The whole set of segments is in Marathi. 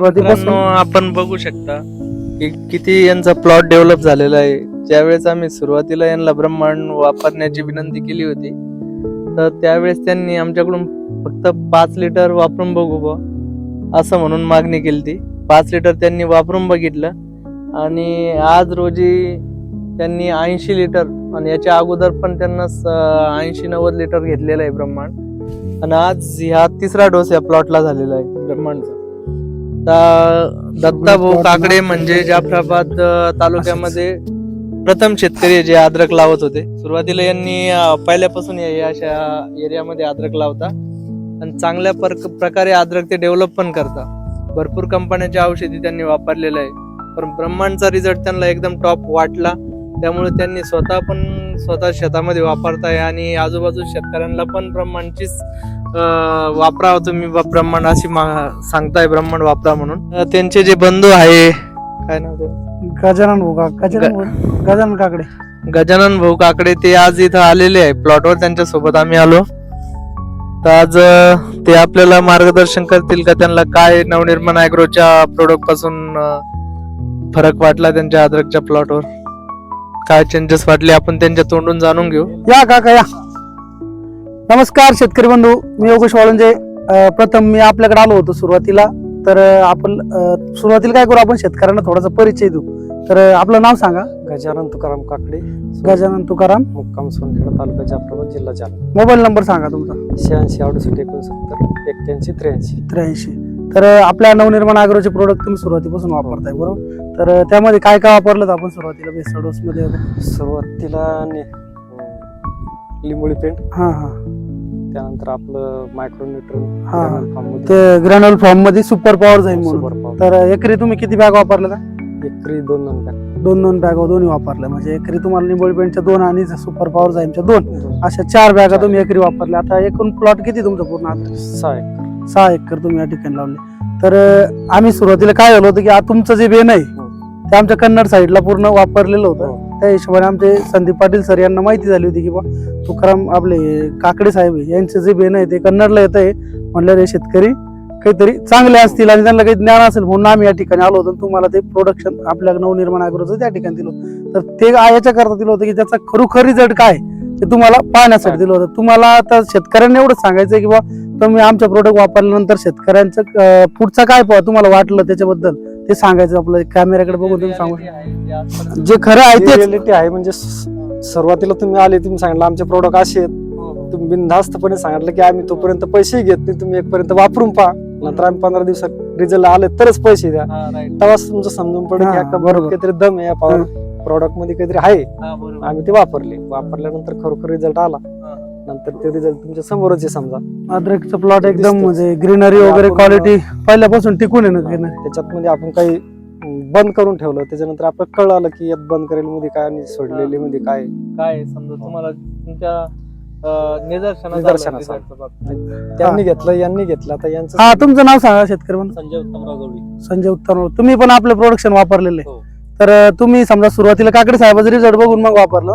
सुरुवातीपासून मित्रांनो, आपण बघू शकता की किती यांचा प्लॉट डेव्हलप झालेला आहे. ज्यावेळेस आम्ही सुरुवातीला यांना ब्रह्मांड वापरण्याची विनंती केली होती तर त्यावेळेस त्यांनी आमच्याकडून फक्त पाच लिटर वापरून बघू बा असं म्हणून मागणी केली ती पाच लिटर त्यांनी वापरून बघितलं आणि आज रोजी त्यांनी ऐंशी लिटर आणि याच्या अगोदर पण त्यांना ऐंशी नव्वद लिटर घेतलेलं आहे ब्रह्मांड. आणि आज ह्या तिसरा डोस या प्लॉटला झालेला आहे ब्रह्मांडचा. तर दत्ता भाऊ काकडे म्हणजे जाफराबाद तालुक्यामध्ये प्रथम शेतकरी जे अद्रक लावत होते. सुरुवातीला यांनी पहिल्यापासून या अशा एरियामध्ये अद्रक लावता. आणि चांगल्या पर- प्रकारे अद्रक ते डेव्हलप पण करता. भरपूर कंपन्यांच्या औषधी त्यांनी वापरलेलं आहे. पण ब्रह्मांडचा रिझल्ट त्यांना एकदम टॉप वाटला. त्यामुळे त्यांनी स्वतः पण स्वतः शेतामध्ये वापरताय आणि आजूबाजू शेतकऱ्यांना पण ब्रह्मांडचीच वापरा तुम्ही ब्रह्मांड अशी मा- सांगताय ब्रह्मांड वापरा म्हणून. त्यांचे जे बंधू आहे काय नाव? गजानन भाऊ का गजानन काकडे. गजानन भाऊ काकडे ते आज इथं आलेले आहे. प्लॉटवर त्यांच्यासोबत आम्ही आलो. तर आज ते आपल्याला मार्गदर्शन करतील का? त्यांना काय नवनिर्माण अॅग्रोच्या प्रोडक्टपासून फरक वाटला त्यांच्या अद्रकच्या प्लॉटवर काय चेंजेस वाटले? आपण त्यांच्या तोंडून जाणून घेऊ. या काका या. नमस्कार शेतकरी बंधू मी योगेश वाळुंजे. प्रथम मी आपल्याकडे आलो होतो सुरुवातीला. तर आपण सुरुवातीला काय करू आपण? शेतकऱ्यांना थोडासा परिचय देऊ. तर आपलं नाव सांगा. गजानन तुकाराम काकडे. गजानन तुकाराम. मुक्काम सोनखेडा तालुका जाफराबाद जिल्हा जालना. मोबाईल नंबर सांगा तुमचा. शहाऐंशी अडुसष्ट एकोणसत्तर एक्क्याऐंशी त्र्याऐंशी. त्र्याऐंशी. तर आपल्या नवनिर्माण आग्रोचे प्रोडक्ट तुम्ही सुरुवातीपासून वापरताय बरोबर? तर त्यामध्ये काय काय वापरलं आपण सुरुवातीला? बेस्ट डोस मध्ये वगैरे? सुरुवातीला लिंबोळी पेंट. हा हा. त्यानंतर आपलं मायक्रोन्युट्रन हा, हा. ते ग्रॅन्युअल फॉर्ममध्ये सुपर पॉवर जाईल म्हणून. तर एकरी तुम्ही किती बॅग वापरल्या का एकरी दोन दोन पॅक दोन दोन बॅगा दोन्ही वापरल्या म्हणजे एकरी तुम्हाला निंबोळी पेंटच्या दोन आणि सुपर पॉवर जाईमच्या दोन. अशा चार बॅगा तुम्ही एकरी वापरल्या आता एकूण प्लॉट किती तुमचं पूर्ण आता? सहा एकर. सहा एकर तुम्ही या ठिकाणी लावले. तर अं, आम्ही सुरुवातीला काय झालं होतं की आ- तुमचं जे बेन आहे ते आमच्या कन्नड साईडला पूर्ण वापरलेलं होतं. हो. त्या हिशोबाने आमचे संदीप पाटील सर यांना माहिती झाली होती की बा तुकाराम आपले काकडे साहेब यांचे जे बेन आहे ते कन्नडला येत आहे म्हणलं रे शेतकरी काहीतरी चांगले असतील आणि त्यांना काही ज्ञान असेल म्हणून आम्ही या ठिकाणी आलो होतो तुम्हाला ते प्रोडक्शन आपल्या नवनिर्माण अग्रोचं त्या ठिकाणी दिलं तर ते आ- याच्या करता दिलं होतं की त्याचा खरोखर रिझल्ट काय ते तुम्हाला पाहण्यासाठी दिलं होतं. तुम्हाला आता शेतकऱ्यांना एवढंच सांगायचं की बा तुम्ही आमचं प्रोडक्ट वापरल्यानंतर शेतकऱ्यांचं पुढचा पुढचं काय प- तुम्हाला वाटलं त्याच्याबद्दल? ते सांगायचं आपलं कॅमेऱ्याकडे बघून तुम्ही सांगू जे खरं आहे तेच. रिअलिटी आहे म्हणजे सुरुवातीला तुम्ही आले तुम्ही सांगितलं आमचे प्रोडक्ट असे आहेत. तुम्ही बिनधास्तपणे सांगितलं की आम्ही तोपर्यंत पैसे घेत नाही तुम्ही एकपर्यंत वापरून पहा. नंतर आम्ही पंधरा दिवसात रिझल्ट आले तरच पैसे द्या. तेव्हाच तुमचं समजून पडेल हा, बरोबर. काहीतरी दम आहे या पॉवर प्रॉडक्टमध्ये काहीतरी आहे. आम्ही ते वापरले. वापरल्यानंतर खरोखर रिझल्ट आला. नंतर ते रिझल्ट तुमच्या समोरच आहे समजा. अद्रकचं प्लॉट एकदम. म्हणजे ग्रीनरी वगैरे आपण- क्वालिटी पहिल्यापासून टिकून आहे ना ग्रीनरी त्याच्यात म्हणजे आपण काही बंद करून ठेवलं. त्याच्यानंतर आपल्याला कळलं आलं की यात बंद करेल मध्ये काय आणि सोडलेली मध्ये काय काय समजा तुम्हाला तुमच्या अं, निदर्शनास आलं निदर्शनास result चं बाबतीत. त्यांनी घेतलं यांनी घेतलं. आता यांचं हा तुमचं नाव सांगा शेतकरी संजय उत्तमराव गवळी संजय उत्तम तुम्ही पण आपलं प्रोडक्शन वापरलेले हो. तर अं, तुम्ही समजा सुरुवातीला काकडे साहेबाचा रिझल्ट बघून मग वापरलं.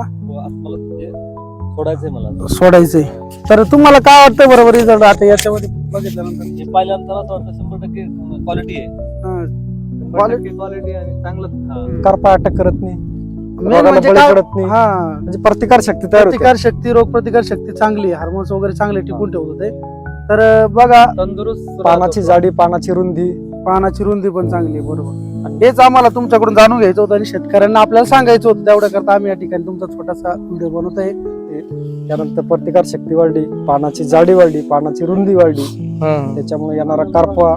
सोडायचंय मला. सोडायचंय. तर तुम्हाला काय वाटतं बरोबर रिझल्ट आता याच्यामध्ये बघितल्यानंतर. हे पाहिल्यानंतर असं वाटतं शंभर टक्के क्वालिटी आहे. हा. क्वालिटी क्वालिटी आणि चांगलं करपा अटक करत नाही. Main म्हणजे बळी काय- पडत नाही. हा. म्हणजे प्रतिकार शक्ती तयार होते. प्रतिकार शक्ती रोग प्रतिकार शक्ती चांगली हार्मोन्स वगैरे चांगले टिकून ठेवत होते. तर अं, बघा तंदुरुस्त पानाची जाडी पानाची रुंदी. पानाची रुंदी पण चांगली आहे बरोबर. आणि हेच आम्हाला तुमच्याकडून जाणून घ्यायचं होतं आणि शेतकऱ्यांना आपल्याला सांगायचं होतं. तेवढ्या करता आम्ही या ठिकाणी तुमचा छोटासा व्हिडिओ बनवत आहे त्यानंतर प्रतिकार शक्ती वाढली पानाची जाडी वाढली पानाची रुंदी वाढली. त्याच्यामुळे येणारा करपा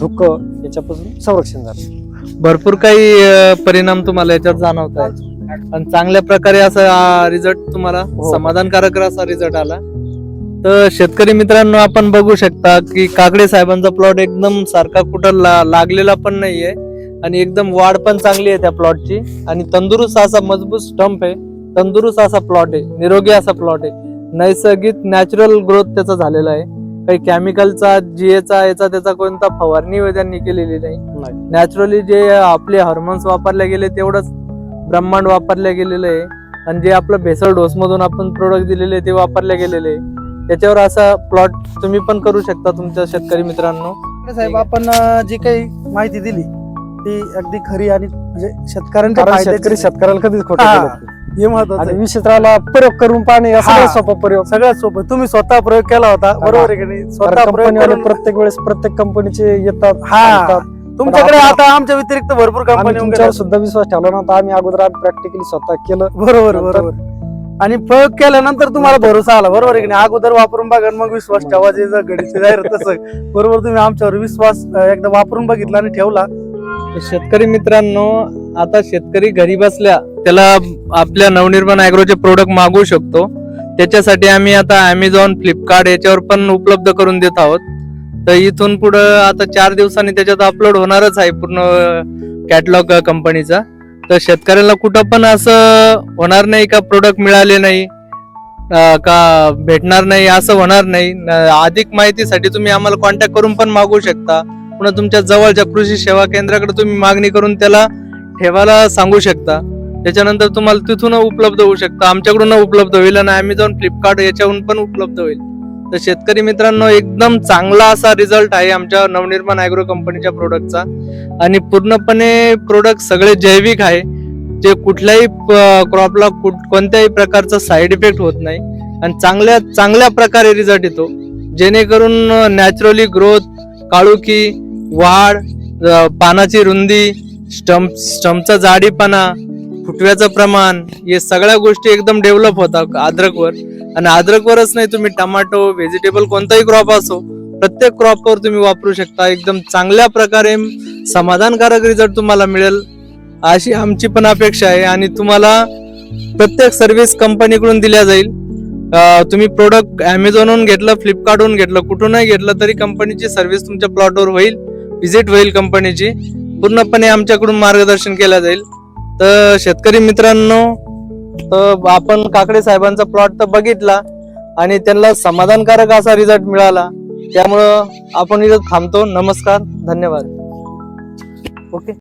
धुक याच्यापासून संरक्षण झालं. भरपूर काही अं, परिणाम तुम्हाला याच्यात जाणवत आहे आणि चांगल्या प्रकारे असा रिझल्ट तुम्हाला हो. समाधानकारक असा रिझल्ट आला. तर शेतकरी मित्रांनो आपण बघू शकता की काकडे साहेबांचा प्लॉट एकदम सारखा कुठं ला- लागलेला पण नाहीये. आणि एकदम वाढ पण चांगली आहे त्या प्लॉटची आणि तंदुरुस्त असा मजबूत स्टंप आहे. तंदुरुस्त असा प्लॉट आहे निरोगी असा प्लॉट आहे. नैसर्गिक नॅचरल ग्रोथ त्याचा झालेला आहे. काही केमिकलचा जीएचा याचा त्याचा कोणता फवारणी त्यांनी केलेली नाही. नाही. नॅचरली जे आपले हार्मोन्स वापरले गेले तेवढंच ब्रह्मांड वापरले गेलेलं आहे. आणि जे आपलं भेसळ डोस मधून आपण प्रोडक्ट दिलेले ते वापरले गेलेले आहे. त्याच्यावर असा प्लॉट तुम्ही पण करू शकता तुमच्या शेतकरी मित्रांनो. साहेब आपण जी काही माहिती दिली ती अगदी खरी आणि म्हणजे शेतकऱ्यांच्या शेतकरी. शेतकऱ्याला कधीच खोटं हा. महत्वाचं आणि आहे. प्रयोग करून पाहणे या सगळ्यात. सोपा प्रयोग. सगळ्यात सोपं. तुम्ही स्वतः प्रयोग केला होता. बरोबर आहे की नाही? स्वतः प्रयोग कंपनीवाले करून प्रत्येक वेळेस प्रत्येक कंपनीचे येतात हा. तुमच्याकडे आता आमच्या व्यतिरिक्त भरपूर आम्ही कंपनी तुमच्यावर सुद्धा विश्वास ठेवला नव्हता. आम्ही अगोदर प्रॅक्टिकली स्वतः केलं. बरोबर नंतर- बरोबर. आणि प्रयोग केल्यानंतर तुम्हाला भरोसा आला. बरोबर आहे की नाही? अगोदर वापरून बघा आणि मग विश्वास ठेवा. जे जर घडीची जाहीर तसं. बरोबर तुम्ही आमच्यावर विश्वास अं, एकदा वापरून बघितला आणि ठेवला. शेतकरी मित्रांनो आता शेतकरी घरी बसल्या त्याला आपल्या नवनिर्माण अॅग्रोचे प्रोडक्ट मागवू शकतो. त्याच्यासाठी आम्ही आता अमेझॉन फ्लिपकार्ट याच्यावर पण उपलब्ध करून देत आहोत. तर इथून पुढं आता चार दिवसांनी त्याच्यात अपलोड होणारच आहे पूर्ण कॅटलॉग कंपनीचा तर शेतकऱ्याला कुठं पण असं होणार नाही का प्रोडक्ट मिळाले नाही का भेटणार नाही असं होणार नाही. अधिक माहितीसाठी तुम्ही आम्हाला कॉन्टॅक्ट करून पण मागवू शकता. पुन्हा तुमच्या जवळच्या कृषी सेवा केंद्राकडे तुम्ही मागणी करून त्याला ठेवायला सांगू शकता. त्याच्यानंतर तुम्हाला तिथून उपलब्ध होऊ शकता. आमच्याकडून उपलब्ध होईल आणि अमेझॉन फ्लिपकार्ट याच्याहून पण उपलब्ध होईल. तर शेतकरी मित्रांनो एकदम चांगला असा रिझल्ट आहे आमच्या नवनिर्माण अॅग्रो कंपनीच्या प्रोडक्टचा आणि पूर्णपणे प्रोडक्ट सगळे जैविक आहे. जे कुठल्याही क्रॉपला कोणत्याही प्रकारचा साईड इफेक्ट होत नाही. आणि चांगल्या चांगल्या प्रकारे रिझल्ट येतो. जेणेकरून नॅचरली ग्रोथ काळुकी वाढ पानाची रुंदी स्टम्प स्टम्पचा जाडीपणा फुटव्याचं प्रमाण हे सगळ्या गोष्टी एकदम डेव्हलप होतात अद्रकवर. आणि अद्रकवरच नाही तुम्ही टमाटो व्हेजिटेबल कोणताही क्रॉप असो प्रत्येक क्रॉपवर तुम्ही वापरू शकता. एकदम चांगल्या प्रकारे समाधानकारक रिझल्ट तुम्हाला मिळेल. अशी आमची पण अपेक्षा आहे आणि तुम्हाला प्रत्येक सर्व्हिस कंपनीकडून दिल्या जाईल. तुम्ही प्रोडक्ट अमेझॉनहून घेतलं फ्लिपकार्टहून घेतलं कुठूनही घेतलं तरी कंपनीची सर्व्हिस तुमच्या प्लॉटवर होईल. व्हिजिट होईल कंपनीची पूर्णपणे आमच्याकडून मार्गदर्शन केलं जाईल. तर शेतकरी मित्रांनो तर आपण काकडे साहेबांचा प्लॉट तर बघितला आणि त्यांना समाधानकारक असा रिझल्ट मिळाला. त्यामुळं आपण इथं थांबतो. नमस्कार. धन्यवाद. ओके.